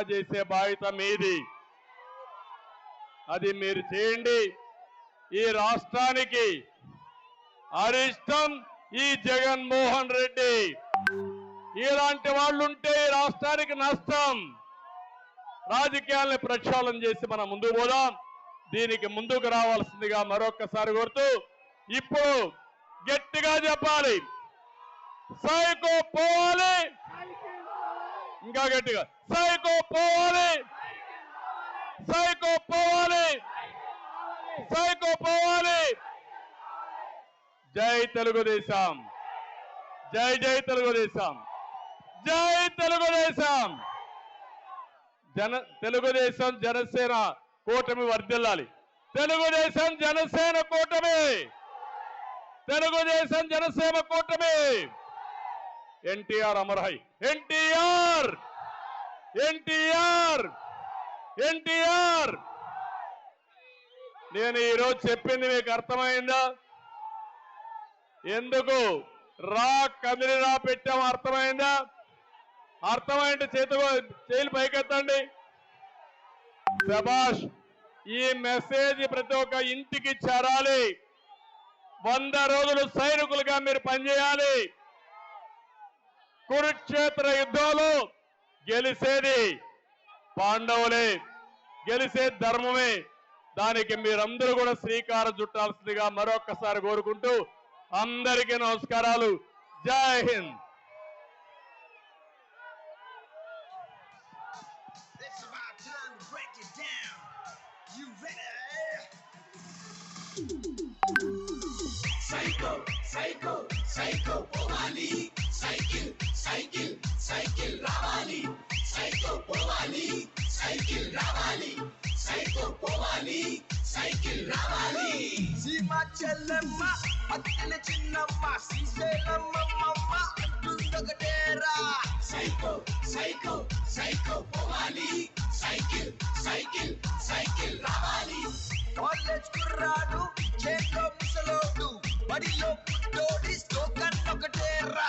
చేసే బాధ్యత మీది. అది మీరు చేయండి. ఈ రాష్ట్రానికి అరిష్టం ఈ జగన్మోహన్ రెడ్డి. ఇలాంటి వాళ్ళుంటే ఈ రాష్ట్రానికి నష్టం. రాజకీయాల్ని ప్రక్షాళన చేసి మనం ముందుకు పోదాం. దీనికి ముందుకు రావాల్సిందిగా మరొక్కసారి కోరుతూ ఇప్పుడు గట్టిగా చెప్పాలి. సైకో పోవాలి. ఇంకా గట్టిగా. సైకో పోవాలి. సైకో పోవాలి. సైకో పోవాలి. జై తెలుగుదేశం. జై జై తెలుగుదేశం. జై తెలుగుదేశం. జన తెలుగుదేశం జనసేన కూటమి వర్దిల్లాలి తెలుగుదేశం జనసేన కూటమి. తెలుగుదేశం జనసేన కూటమి. ఎన్టీఆర్ అమరహై. ఎన్టీఆర్! ఎన్టీఆర్! ఎన్టీఆర్! నేను ఈరోజు చెప్పింది మీకు అర్థమైందా? ఎందుకు? రా కదిలి రా పెట్టాము అర్థమైందా? అర్థమైంటే చేతు చేతులు పైకెత్తండి. శబాష్ ఈ మెసేజ్ ప్రతి ఒక్క ఇంటికి చేరాలి. వంద రోజులు సైనికులుగా మీరు పనిచేయాలి. కురుక్షేత్ర యుద్ధాలు గెలిసేది పాండవులే గెలిసే ధర్మమే దానికి మీరందరూ కూడా శ్రీకారం చుట్టాల్సిందిగా మరొక్కసారి కోరుకుంటూ అందరికీ నమస్కారాలు జై Hind break it down. You ready? Psycho psycho psycho పోవాలి సైకిల్ సైకిల్ సైకిల్ రావాలి సైకో పోవాలి సైకిల్ రావాలి సైకో పోవాలి సైకిల్ రావాలి సీమ చెల్లెమ్మ అత్తెల చిన్నమ్మ శ్రీశైలమ్మ అంటుందొకటేరా సైకో సైకో సైకో పోవాలి సైకిల్ సైకిల్ సైకిల్ రావాలి కాలేజ్ కుర్రాడు ముసలోడు బడిలో పుట్టోడి స్లోగన్ ఒకటేరా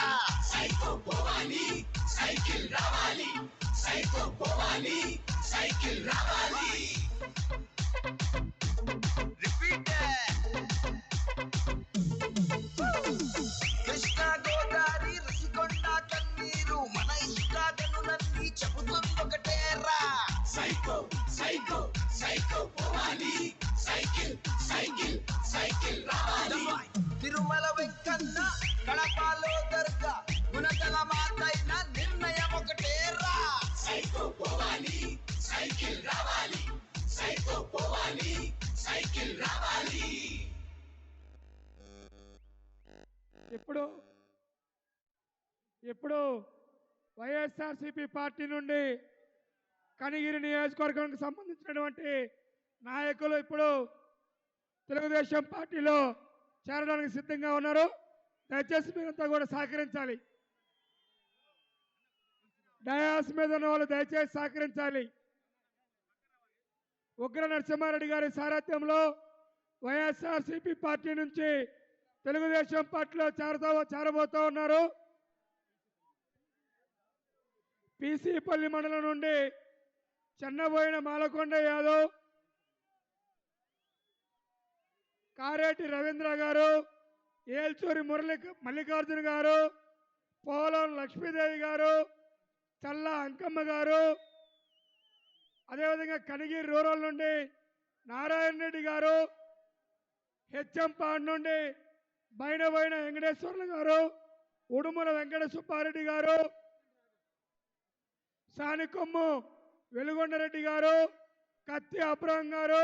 సైకో పోవాలి సైకిల్ రావాలి సైకో పోవాలి సైకిల్ రావాలి. సైకిల్ రావాలి సైకిల్ పోవాలి సైకిల్ రావాలి ఇప్పుడు ఇప్పుడు వైఎస్ఆర్సిపి పార్టీ నుండి కనిగిరి నియోజకవర్గానికి సంబంధించినటువంటి నాయకులు ఇప్పుడు తెలుగుదేశం పార్టీలో చేరడానికి సిద్ధంగా ఉన్నారు. దయచేసి మీరంతా కూడా సహకరించాలి. డయాస్ మీద ఉన్న వాళ్ళు దయచేసి సహకరించాలి. ఉగ్ర నరసింహారెడ్డి గారి సారథ్యంలో వైఎస్ఆర్సిపి పార్టీ నుంచి తెలుగుదేశం పార్టీలో చేరతా చేరబోతా ఉన్నారు. పీసీపల్లి మండలం నుండి చెన్నబోయిన మాలకొండ యాదవ్ కారేటి రవీంద్ర గారు ఏల్చూరి మురళి మల్లికార్జున గారు పోలం లక్ష్మీదేవి గారు చల్ల అంకమ్మ గారు అదేవిధంగా కనిగిరి రూరల్ నుండి నారాయణ రెడ్డి గారు హెచ్ఎంపాడ్ నుండి బైన వెంకటేశ్వర్లు గారు ఉడుముల వెంకట సుబ్బారెడ్డి గారు సానికొమ్ము వెలుగొండరెడ్డి గారు కత్తి అబ్రహం గారు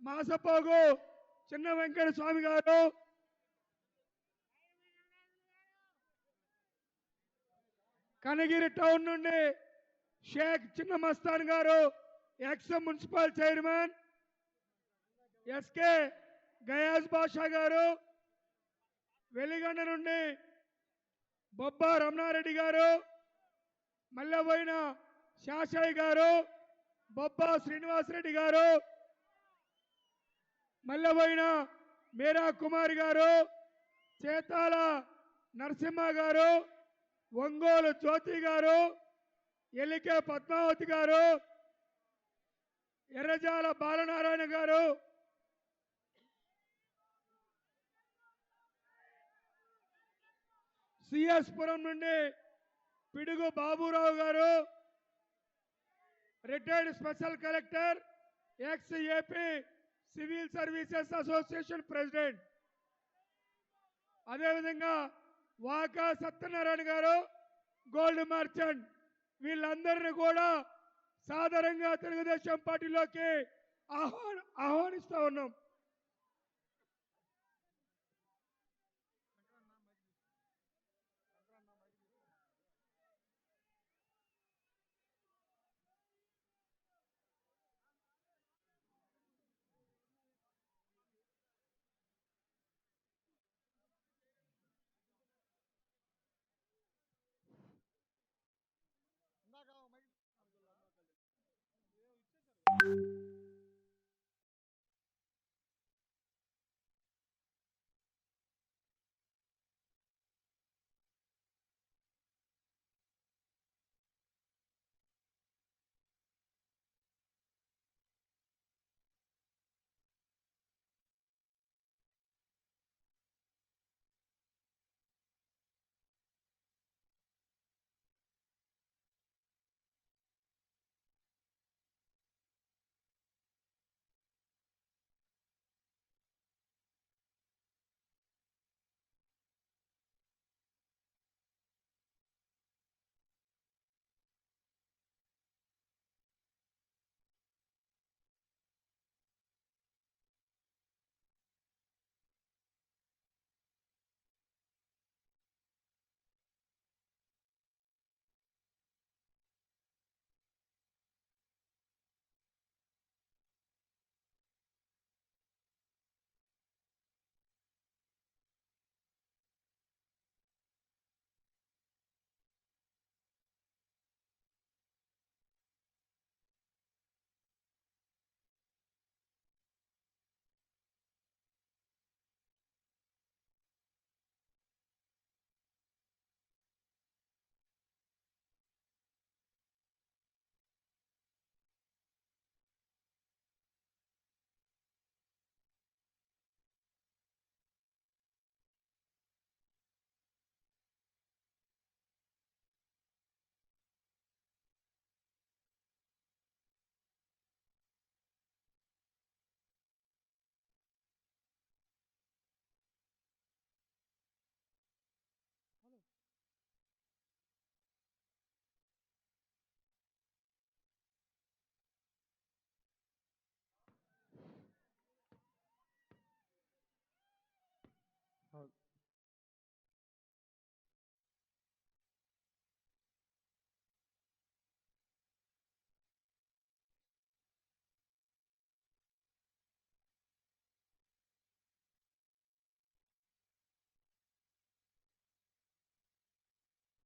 మాసపోగు చిన్న వెంకట స్వామి గారు కనగిరి టౌన్ నుండి షేక్ చిన్న మస్తాన్ గారు ex municipal chairman SK Gayaz Basha గారు వెలిగండ నుండి బొబ్బా రమణారెడ్డి గారు మల్లబోయిన శాషయ్య గారు బొబ్బా శ్రీనివాసరెడ్డి గారు మల్లబోయిన మీరా కుమార్ గారు చేతాల నరసింహ గారు ఒంగోలు జ్యోతి గారు ఎలికే పద్మావతి గారు ఎర్రజాల బాలనారాయణ గారు. సిఎస్ పురం నుండి Pidugu Baburao garu. Retired special collector ex AP civil services association president. అదేవిధంగా వాకా సత్యనారాయణ గారు గోల్డ్ మర్చెంట్. వీళ్ళందరినీ కూడా సాధారణంగా తెలుగుదేశం పార్టీలోకి ఆహ్వాన ఆహ్వానిస్తా ఉన్నాం.